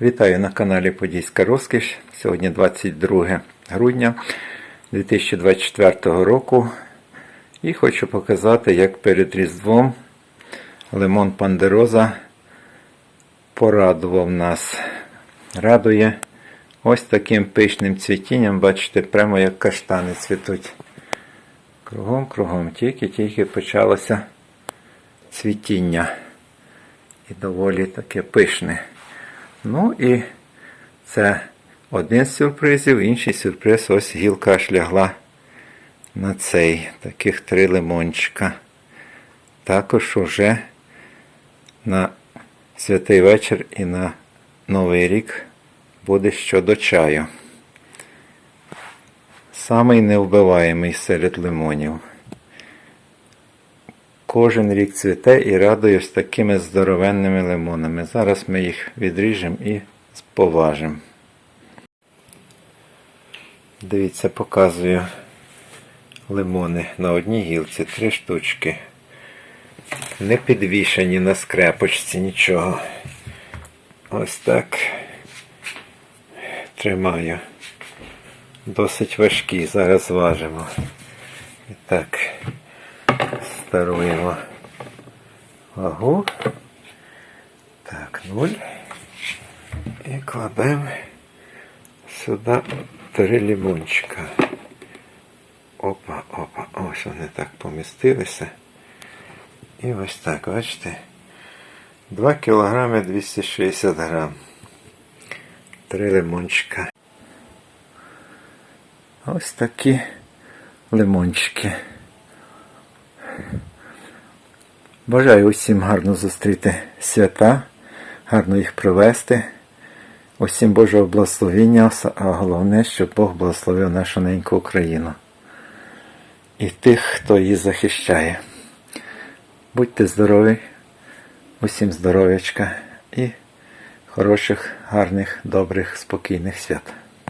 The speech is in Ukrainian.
Вітаю на каналі Подільська Розкіш. Сьогодні 22 грудня 2024 року. І хочу показати, як перед Різдвом лимон Пандероза порадував нас. Радує ось таким пишним цвітінням, бачите, прямо як каштани цвітуть. Кругом, кругом, тільки-тільки почалося цвітіння. І доволі таке пишне. Ну і це один з сюрпризів, інший сюрприз, ось гілка аж лягла на цей. Таких три лимончика. Також уже на святий вечір і на Новий рік буде щодо чаю. Самий невбиваємий серед лимонів. Кожен рік цвіте і радує з такими здоровенними лимонами. Зараз ми їх відріжемо і поважимо. Дивіться, показую лимони на одній гілці, три штучки. Не підвішені на скрепочці нічого. Ось так тримаю. Досить важкі, зараз важимо. І так старуємо вагу. Так, нуль. І кладемо сюди три лимончика. Опа, опа, ось вони так помістилися. І ось так, бачите. 2 кілограми 260 грам. Три лимончика. Ось такі лимончики. Бажаю усім гарно зустріти свята, гарно їх провести. Усім Божого благословення, а головне, щоб Бог благословив нашу неньку Україну і тих, хто її захищає. Будьте здорові, усім здоров'ячка і хороших, гарних, добрих, спокійних свят.